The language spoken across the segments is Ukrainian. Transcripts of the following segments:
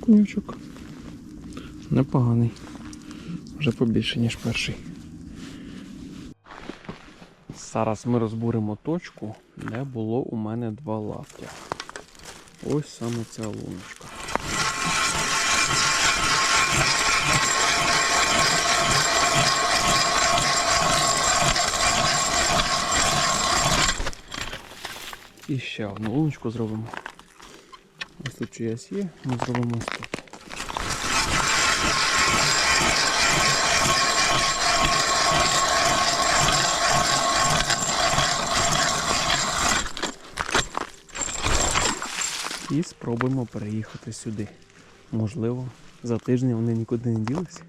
Конючок. Непоганий. Вже побільше, ніж перший. Зараз ми розбуримо точку, де було у мене два лаптя. Ось саме ця луночка. І ще одну луночку зробимо. Ось тут чиясь є, ми зробимо ось тут. І спробуємо переїхати сюди. Можливо, за тиждень вони нікуди не ділися.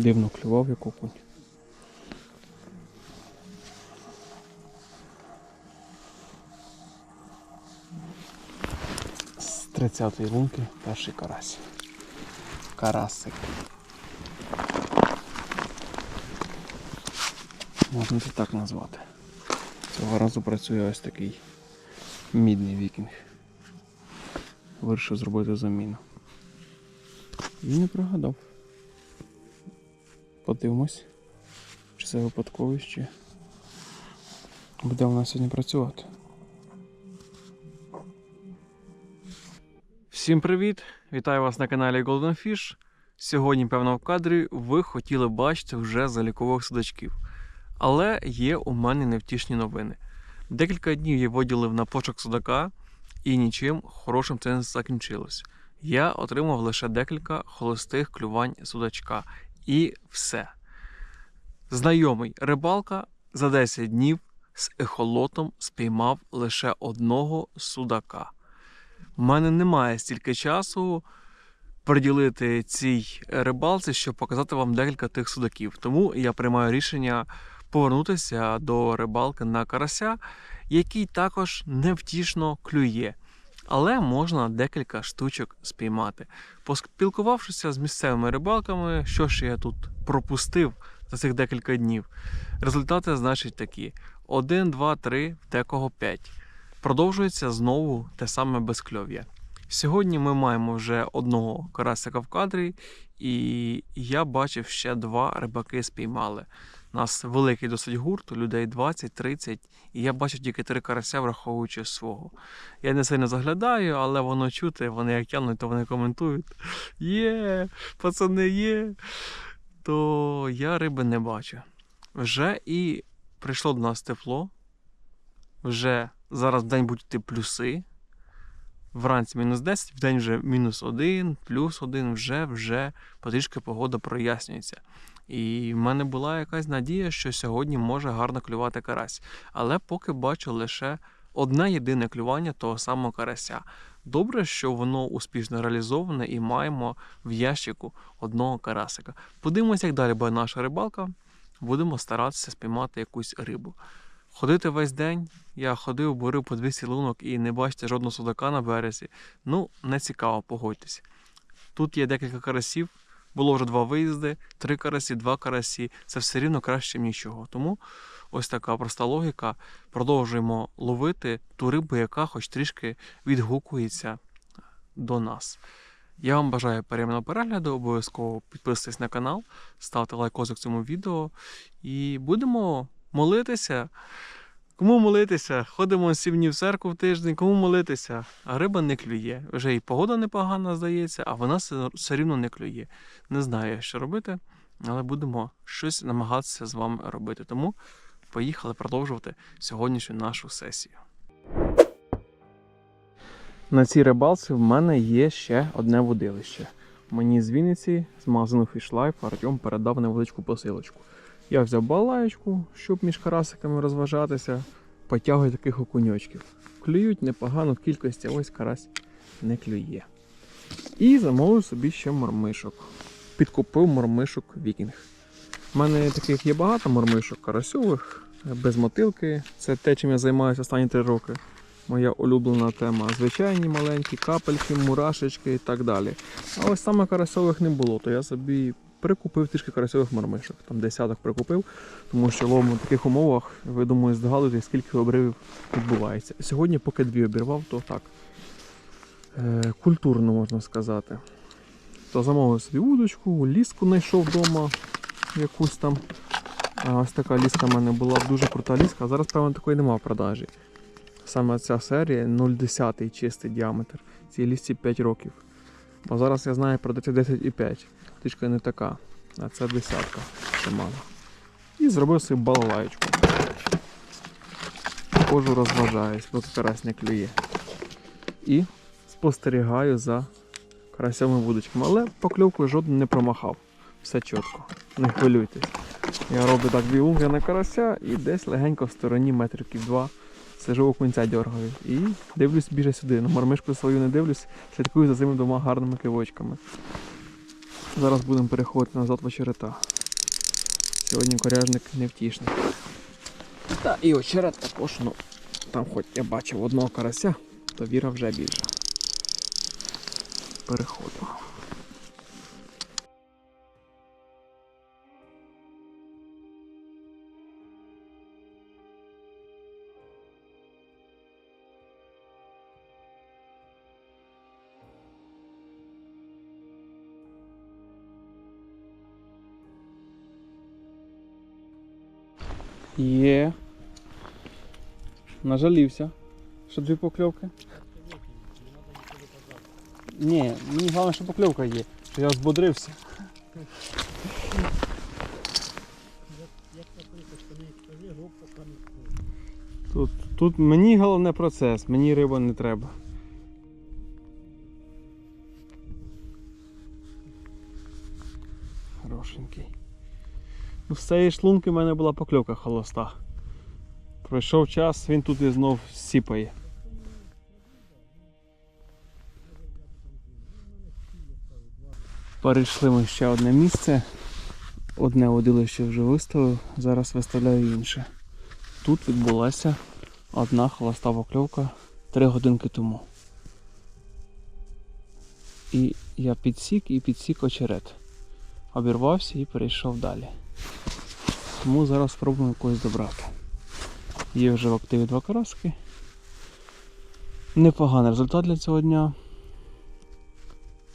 Дивно клював як окунь. З 30-ї лунки перший карась. Карасик. Можна це так назвати. Цього разу працює ось такий мідний вікінг вирішив зробити заміну. І не прогадав. Подивимось, чи це випадковість, чи буде вона сьогодні працювати. Всім привіт! Вітаю вас на каналі Golden Fish. Сьогодні, певно, в кадрі ви хотіли бачити вже залікових судачків. Але є у мене невтішні новини. Декілька днів я виділив на пошук судака, і нічим хорошим це не закінчилось. Я отримав лише декілька холостих клювань судачка. І все. Знайомий рибалка за 10 днів з ехолотом спіймав лише одного судака. У мене немає стільки часу приділити цій рибалці, щоб показати вам декілька тих судаків. Тому я приймаю рішення повернутися до рибалки на карася, який також невтішно клює. Але можна декілька штучок спіймати. Поспілкувавшися з місцевими рибалками, що ж я тут пропустив за цих декілька днів. Результати значить такі: 1, 2, 3, в декого 5. Продовжується знову те саме безкльов'я. Сьогодні ми маємо вже одного карасика в кадрі, і я бачив ще два рибаки спіймали. У нас великий досить гурт, людей 20-30, і я бачу тільки три карася, враховуючи свого. Я не сильно заглядаю, але воно чути, вони як тягнуть, то вони коментують. Є, пацани, є. То я риби не бачу. Вже і прийшло до нас тепло. Вже зараз в день будуть йти плюси. Вранці мінус 10, в день вже мінус 1, плюс 1, вже вже потрішки погода прояснюється. І в мене була якась надія, що сьогодні може гарно клювати карась. Але поки бачу лише одне єдине клювання того самого карася. Добре, що воно успішно реалізоване і маємо в ящику одного карасика. Подивимося, як далі буде наша рибалка. Будемо старатися спіймати якусь рибу. Ходити весь день. Я ходив, бурив по 200 лунок і не бачите жодного судака на березі. Ну, не цікаво, погодьтесь. Тут є декілька карасів. Було вже два виїзди, три карасі, два карасі. Це все рівно краще, нічого. Тому ось така проста логіка. Продовжуємо ловити ту рибу, яка хоч трішки відгукується до нас. Я вам бажаю приємного перегляду, обов'язково підписуйтесь на канал, ставте лайкозик цьому відео і будемо молитися. Кому молитися? Ходимо сім днів в церкву в тиждень, кому молитися? А риба не клює. Вже і погода непогана, здається, а вона все рівно не клює. Не знаю, що робити, але будемо щось намагатися з вами робити. Тому поїхали продовжувати сьогоднішню нашу сесію. На цій рибалці в мене є ще одне водилище. Мені з Вінниці, з магазину Fish Артем передав невеличку посилочку. Я взяв балаєчку, щоб між карасиками розважатися, потягую таких окуньочків. Клюють непогано в кількості, ось карась не клює. І замовив собі ще мормишок. Підкупив мормишок вікінг. У мене таких є багато мормишок карасьових, без мотилки. Це те, чим я займаюся останні три роки. Моя улюблена тема. Звичайні маленькі капельки, мурашечки і так далі. А ось саме карасьових не було, то я собі прикупив трішки карасьових мормишок. Там десяток прикупив, тому що ловимо в таких умовах, ви думаю, здогадуєте, скільки обривів відбувається. Сьогодні, поки дві обірвав, то так. Е, культурно можна сказати. То замовив собі удочку, ліску знайшов вдома якусь там. Ось така ліска в мене була дуже крута ліска, а зараз, певно, такої немає в продажі. Саме ця серія 0,10 чистий діаметр. Цій лісці 5 років. Бо зараз я знаю, продається 10,5. Тичка не така, а це десятка. Це. І зробив собі балалаєчку. Кожу розважаюсь, поки карась не клює. І спостерігаю за карасями вудочками. Але покльовкою жодну не промахав. Все чітко. Не хвилюйтесь. Я роблю так дві лунги на карася і десь легенько в стороні метриків два сижу у кінця дергаю. І дивлюсь біже сюди. На мармишку свою не дивлюсь, слідкую за цими двома гарними кивочками. Зараз будемо переходити назад в очерета. Сьогодні коряжник невтішний. Та і очерет також, ну там хоч я бачив одного карася, то віра вже більша. Переходимо. Є. Нажалівся. Що дві покльовки? Ні, мені головне, що покльовка є. Що я взбодрився. Тут, тут мені головне процес, мені риба не треба. Хорошенький. З цієї шлунки в мене була покльовка холоста. Пройшов час, він тут і знов сіпає. Перейшли ми ще одне місце. Одне водилище вже виставив, зараз виставляю інше. Тут відбулася одна холоста покльовка 3 годинки тому. І я підсік і підсік очерет. Обірвався і перейшов далі. Тому зараз спробуємо когось добрати. Є вже в активі два караски. Непоганий результат для цього дня.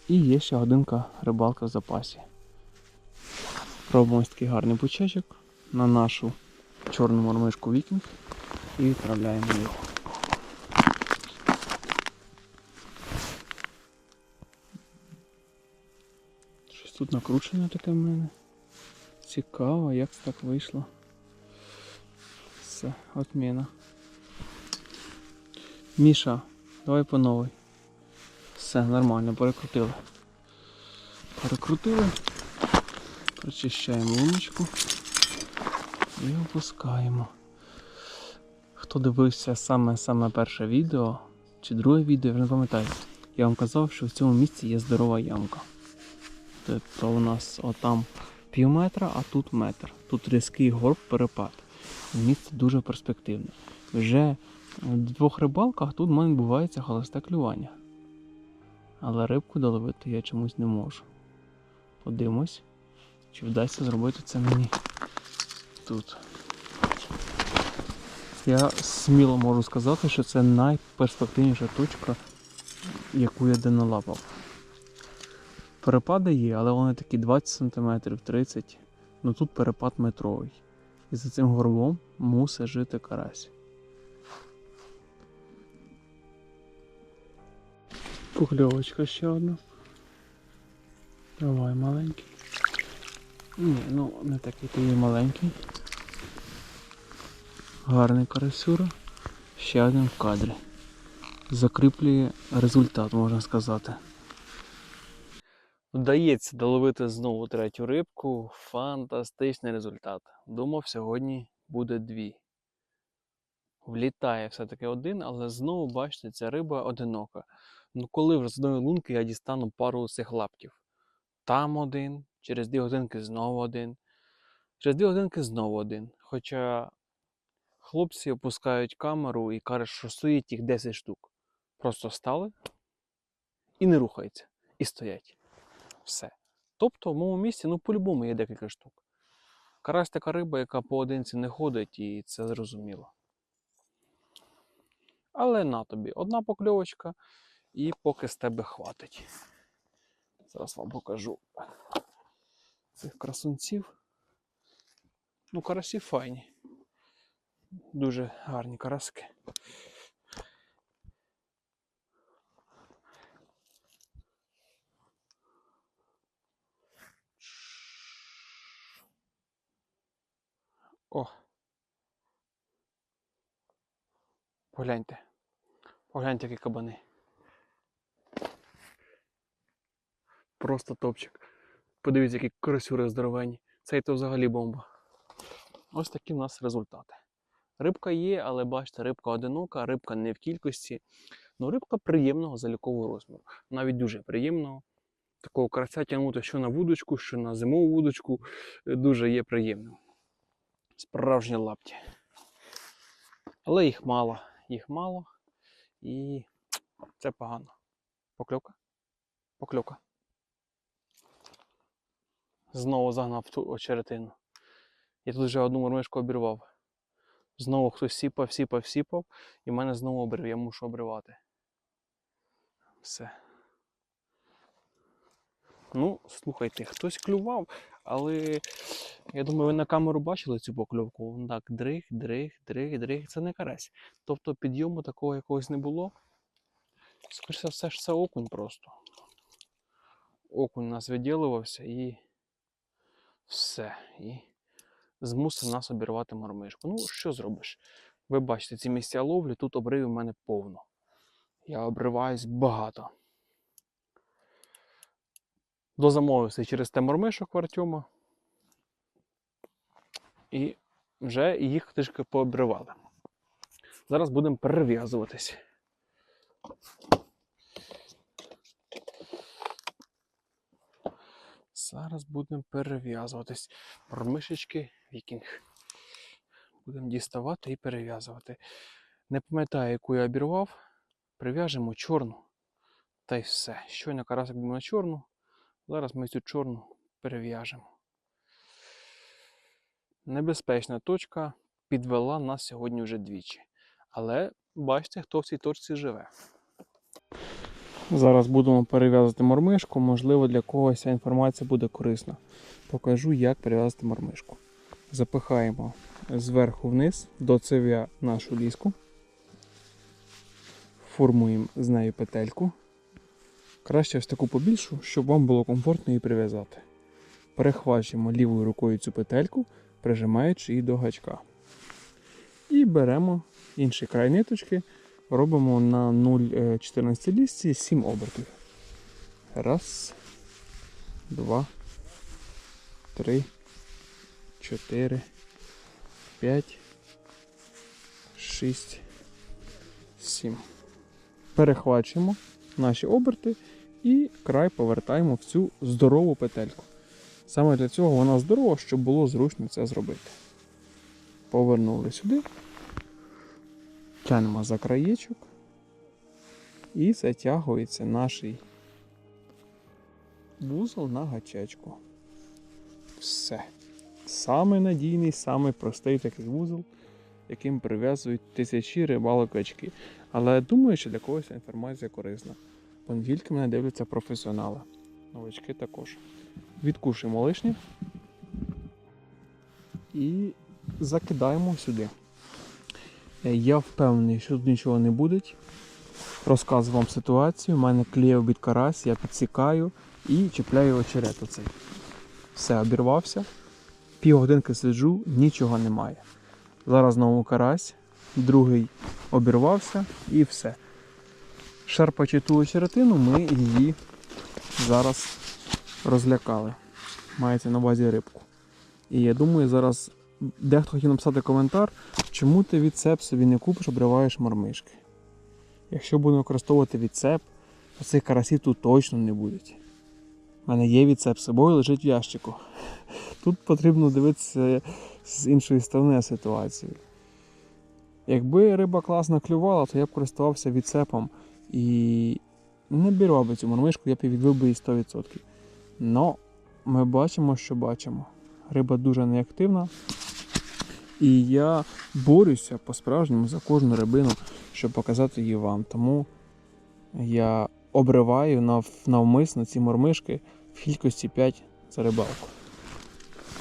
І є ще годинка рибалка в запасі. Пробуємо ось такий гарний бучачок на нашу чорну мормишку вікінг і відправляємо його. Щось тут накручене таке в мене. Цікаво, як так вийшло. Все, отміна. Міша, давай по новій. Все, нормально, перекрутили. Перекрутили. Прочищаємо луночку і опускаємо. Хто дивився саме саме перше відео чи друге відео, я не пам'ятаю. Я вам казав, що в цьому місці є здорова ямка. Тобто у нас отам пів метра, а тут метр. Тут різкий горб перепад. Місце дуже перспективне. Вже в двох рибалках тут в мене відбувається холосте клювання. Але рибку доловити я чомусь не можу. Подивимось, чи вдасться зробити це мені тут. Я сміло можу сказати, що це найперспективніша точка, яку я де налапав. Перепади є, але вони такі 20 см, 30 Ну тут перепад метровий. І за цим горбом мусить жити карась. Покльовочка ще одна. Давай маленький. Ні, ну не такий ти маленький. Гарний карасюра. Ще один в кадрі. Закріплює результат, можна сказати. Вдається доловити знову третю рибку. Фантастичний результат. Думав, сьогодні буде дві. Влітає все-таки один, але знову, бачите, ця риба одинока. Ну коли вже з одної лунки я дістану пару цих лаптів. Там один, через дві годинки знову один, через дві годинки знову один. Хоча хлопці опускають камеру і кажуть, що стоїть їх 10 штук. Просто стали і не рухаються, і стоять. Все. Тобто в моєму місці, ну, по-любому є декілька штук. Карась така риба, яка поодинці не ходить, і це зрозуміло. Але на тобі одна покльовочка, і поки з тебе хватить. Зараз вам покажу цих красунців. Ну, карасі файні. Дуже гарні караски. О. Погляньте. Погляньте, які кабани. Просто топчик. Подивіться, які красюри здоровенні. Цей то взагалі бомба. Ось такі в нас результати. Рибка є, але бачите, рибка одинока, рибка не в кількості. Ну, рибка приємного залікового розміру. Навіть дуже приємного. Такого карася тягнути що на вудочку, що на зимову вудочку. е, Дуже є приємним. Справжні лапті. Але їх мало. Їх мало. І це погано. Покльовка? Покльовка. Знову загнав ту очеретину. Я тут вже одну мормишку обірвав. Знову хтось сіпав, сіпав, сіпав, і в мене знову обрив, я мушу обривати. Все. Ну, слухайте, хтось клював, але я думаю, ви на камеру бачили цю покльовку. Вон Так, дрих, дрих, дрих, дрих. Це не карась. Тобто підйому такого якогось не було. Скоріше все ж це окунь просто. Окунь у нас виділувався і все. І змусив нас обірвати мормишку. Ну, що зробиш? Ви бачите, ці місця ловлі, тут обривів в мене повно. Я обриваюсь багато. Дозамовився через те мормишок в Артема. І вже їх трішки пообривали. Зараз будемо перев'язуватись. Зараз будемо перев'язуватись. Мормишечки вікінг. Будемо діставати і перев'язувати. Не пам'ятаю, яку я обірвав. Прив'яжемо чорну. Та й все. Щойно карасик був на чорну. Зараз ми цю чорну перев'яжемо. Небезпечна точка підвела нас сьогодні вже двічі. Але бачите, хто в цій точці живе. Зараз будемо перев'язати мормишку. Можливо, для когось ця інформація буде корисна. Покажу, як перев'язати мормишку. Запихаємо зверху вниз до цев'я нашу ліску. Формуємо з нею петельку. Краще ось таку побільшу, щоб вам було комфортно її прив'язати. Перехвачуємо лівою рукою цю петельку, прижимаючи її до гачка. І беремо інший край ниточки, робимо на 0,14 лісці 7 обертів. Раз, два, три, чотири, п'ять, шість, сім. Перехвачуємо наші оберти і край повертаємо в цю здорову петельку. Саме для цього вона здорова, щоб було зручно це зробити. Повернули сюди, тянемо за краєчок і затягується наш вузол на гачечку. Все. Самий надійний, самий простий такий вузол, яким прив'язують тисячі рибалок гачки. Але думаю, що для когось інформація корисна. Понедільки мене дивляться професіонали. Новички також. Відкушуємо лишнє і закидаємо сюди. Е, Я впевнений, що тут нічого не буде. Розказую вам ситуацію. У мене кліє обід карась, я підсікаю і чіпляю очерет оцей. Все, обірвався. Півгодинки сиджу, нічого немає. Зараз знову карась, другий обірвався і все. Шарпачи ту очеретину, ми її зараз розлякали. Мається на увазі рибку. І я думаю, зараз дехто хотів написати коментар, чому ти відцеп собі не купиш, обриваєш мармишки. Якщо будемо використовувати відцеп, то цих карасів тут точно не буде. У мене є відцеп з собою, лежить в ящику. Тут потрібно дивитися з іншої сторони ситуації. Якби риба класно клювала, то я б користувався відцепом і не беру би цю мормишку, я б її відвив би її 100%. Но ми бачимо, що бачимо. Риба дуже неактивна. І я борюся по-справжньому за кожну рибину, щоб показати її вам. Тому я обриваю нав- навмисно ці мормишки в кількості 5 за рибалку.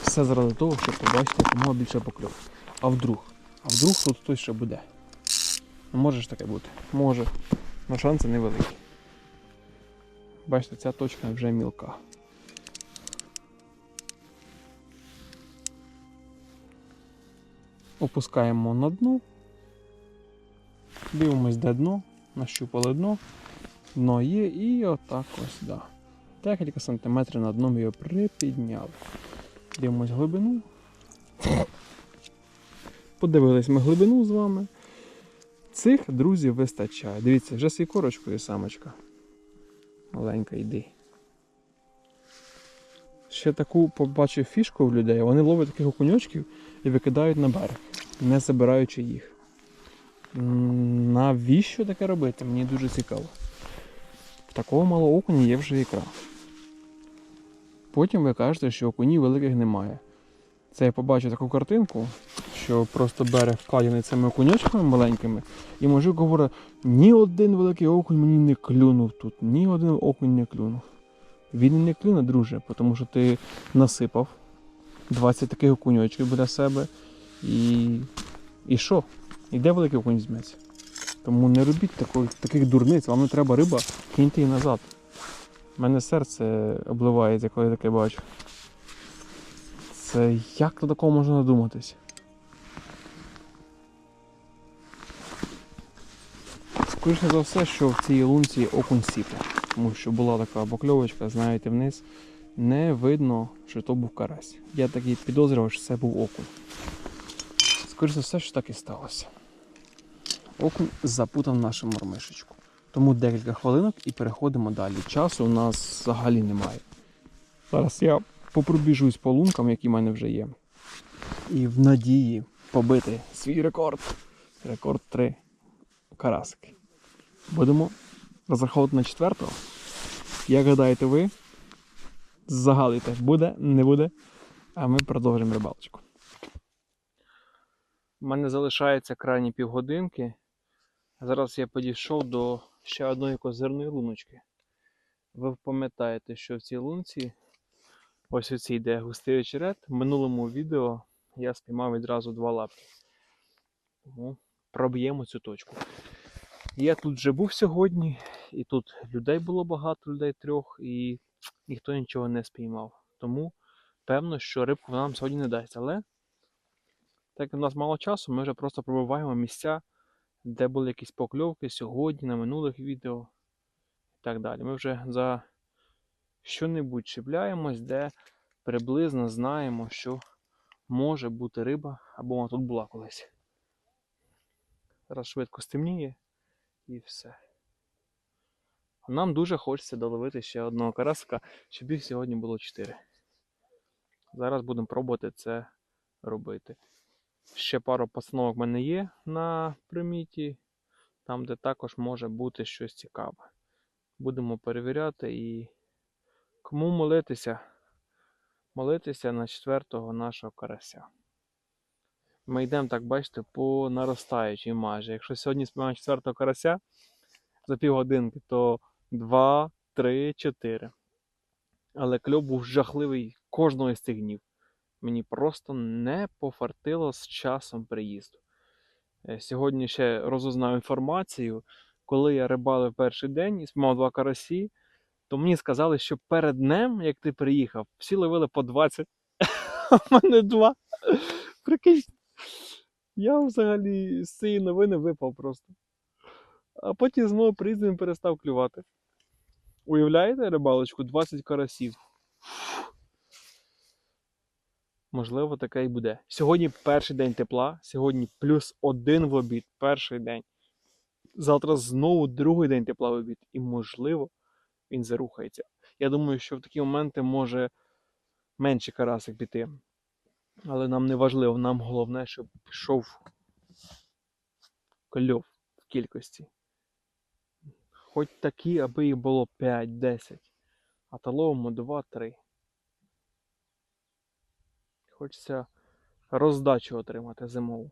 Все заради того, щоб побачити, кому більше покльов. А вдруг? А вдруг тут хтось ще буде? Ну, може ж таке бути. Може. Але шанси невеликі. Бачите, ця точка вже мілка. Опускаємо на дно. Дивимось, де дно. Нащупали дно. Дно є і отак ось, да. Декілька сантиметрів над дном його припідняли. Дивимось глибину. Подивились ми глибину з вами. Цих друзів вистачає. Дивіться, вже з корочкою самочка. Маленька йди. Ще таку побачив фішку в людей. Вони ловлять таких окуньочків і викидають на берег, не забираючи їх. Навіщо таке робити? Мені дуже цікаво. В такого малого окуня є вже ікра. Потім ви кажете, що окунів великих немає. Це я побачив таку картинку, що просто берег вкладений цими окуньочками маленькими, і мужик говорить, ні один великий окунь мені не клюнув тут, ні один окунь не клюнув. Він не клюне, друже, тому що ти насипав 20 таких окуньочків біля себе. І. І що? І де великий окунь візьметься? Тому не робіть такої, таких дурниць, вам не треба риба, киньте її назад. У мене серце обливається, коли я таке бачу. Це як до такого можна надуматись? Скоріше за все, що в цій лунці окунь сіпе. Тому що була така покльовочка, знаєте, вниз. Не видно, що то був карась. Я так і підозрював, що це був окунь. Скоріше за все, що так і сталося. Окунь запутав нашу мормишечку. Тому декілька хвилинок і переходимо далі. Часу у нас взагалі немає. Зараз я попробіжусь по лункам, які в мене вже є. І в надії побити свій рекорд. Рекорд 3 карасики. Будемо розраховувати на четвертого. Як гадаєте ви? Загадуйте, буде, не буде. А ми продовжимо рибалочку. У мене залишається крайні півгодинки. Зараз я підійшов до ще одної козирної луночки. Ви пам'ятаєте, що в цій лунці, ось у цій де густий очерет, в минулому відео я спіймав відразу два лапки. Тому проб'ємо цю точку. Я тут вже був сьогодні, і тут людей було багато, людей трьох, і ніхто нічого не спіймав. Тому певно, що рибку нам сьогодні не дасть. Але так як у нас мало часу, ми вже просто пробиваємо місця, де були якісь покльовки сьогодні, на минулих відео і так далі. Ми вже за що-небудь чіпляємось, де приблизно знаємо, що може бути риба, або вона тут була колись. Зараз швидко стемніє і все. Нам дуже хочеться доловити ще одного карасика, щоб їх сьогодні було 4. Зараз будемо пробувати це робити. Ще пару постановок в мене є на приміті, там, де також може бути щось цікаве. Будемо перевіряти і кому молитися? Молитися на четвертого нашого карася. Ми йдемо, так бачите, по наростаючій майже. Якщо сьогодні спіймаємо четвертого карася за півгодинки, то 2, 3, 4. Але кльов був жахливий кожного з цих днів. Мені просто не пофартило з часом приїзду. Е, Сьогодні ще розузнав інформацію. Коли я рибалив перший день і спіймав два карасі, то мені сказали, що перед днем, як ти приїхав, всі ловили по 20, а в мене два. Прикинь, я взагалі з цієї новини випав просто. А потім знову приїздом перестав клювати. Уявляєте рибалочку? 20 карасів. можливо, таке і буде. Сьогодні перший день тепла, сьогодні плюс один в обід, перший день. Завтра знову другий день тепла в обід. І, можливо, він зарухається. Я думаю, що в такі моменти може менше карасик піти. Але нам не важливо, нам головне, щоб пішов кльов в кількості. Хоч такі, аби їх було 5-10, а та ловимо 2-3. Хочеться роздачу отримати зимову.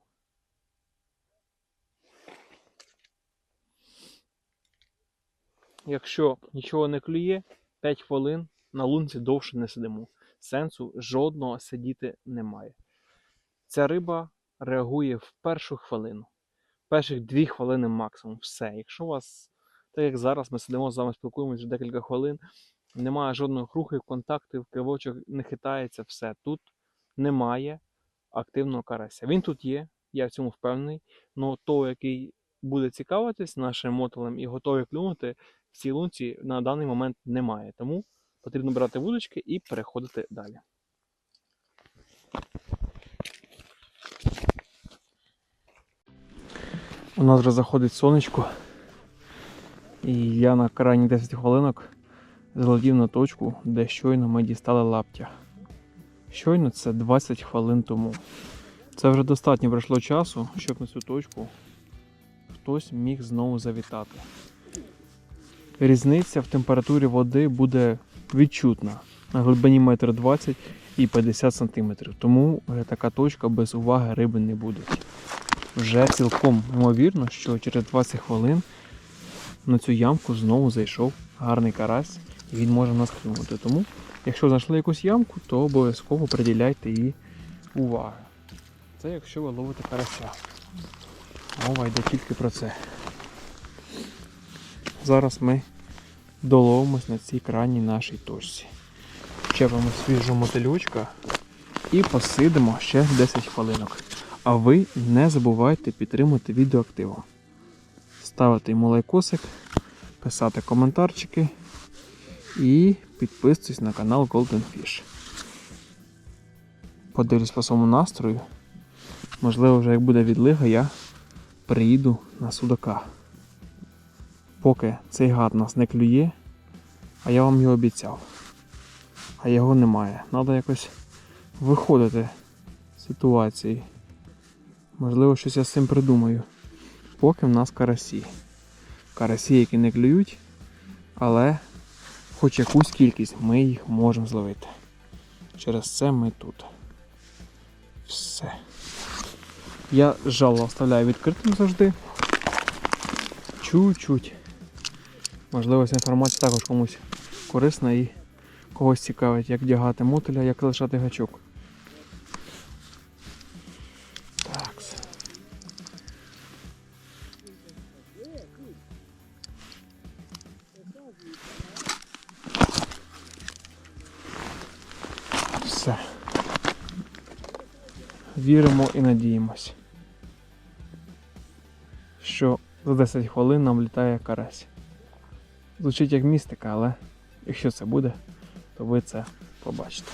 Якщо нічого не клює, 5 хвилин на лунці довше не сидимо. Сенсу жодного сидіти немає. Ця риба реагує в першу хвилину. Перших 2 хвилини максимум. Все. Якщо у вас, так як зараз ми сидимо з вами спілкуємося вже декілька хвилин, немає жодних рухів, контактів, кривочок не хитається, все. Тут немає активного карася. Він тут є, я в цьому впевнений. але того, який буде цікавитись нашим мотелем і готовий клюнути, в цій лунці на даний момент немає. Тому потрібно брати вудочки і переходити далі. У нас вже заходить сонечко. І я на крайні 10 хвилинок злетів на точку, де щойно ми дістали лаптя. Щойно це 20 хвилин тому. Це вже достатньо пройшло часу, щоб на цю точку хтось міг знову завітати. Різниця в температурі води буде відчутна на глибині 1,20 м і 50 см. Тому така точка без уваги риби не буде. Вже цілком ймовірно, що через 20 хвилин на цю ямку знову зайшов гарний карась і він може нас клюнути. Тому, якщо знайшли якусь ямку, то обов'язково приділяйте їй уваги. Це якщо ви ловите карася. Мова йде тільки про це. Зараз ми доловимось на цій крайній нашій точці. Чепимо свіжу мотилючка і посидимо ще 10 хвилинок. А ви не забувайте підтримати відео активом. Ставити йому лайкосик, писати коментарчики і підписуйтесь на канал Golden Fish. Подивлюсь по своєму настрою. Можливо, вже як буде відлига, я приїду на судака. Поки цей гад нас не клює, а я вам його обіцяв. А його немає. Треба якось виходити з ситуації. Можливо, щось я з цим придумаю. Поки в нас карасі. Карасі, які не клюють, але хоч якусь кількість ми їх можемо зловити. Через це ми тут. Все. Я жало оставляю відкритим завжди. Чуть-чуть. Можливо, ця інформація також комусь корисна і когось цікавить, як вдягати мотиля, як лишати гачок. Так. Все. Віримо і надіємось, що за 10 хвилин нам літає карась. Звучить як містика, але якщо це буде, то ви це побачите.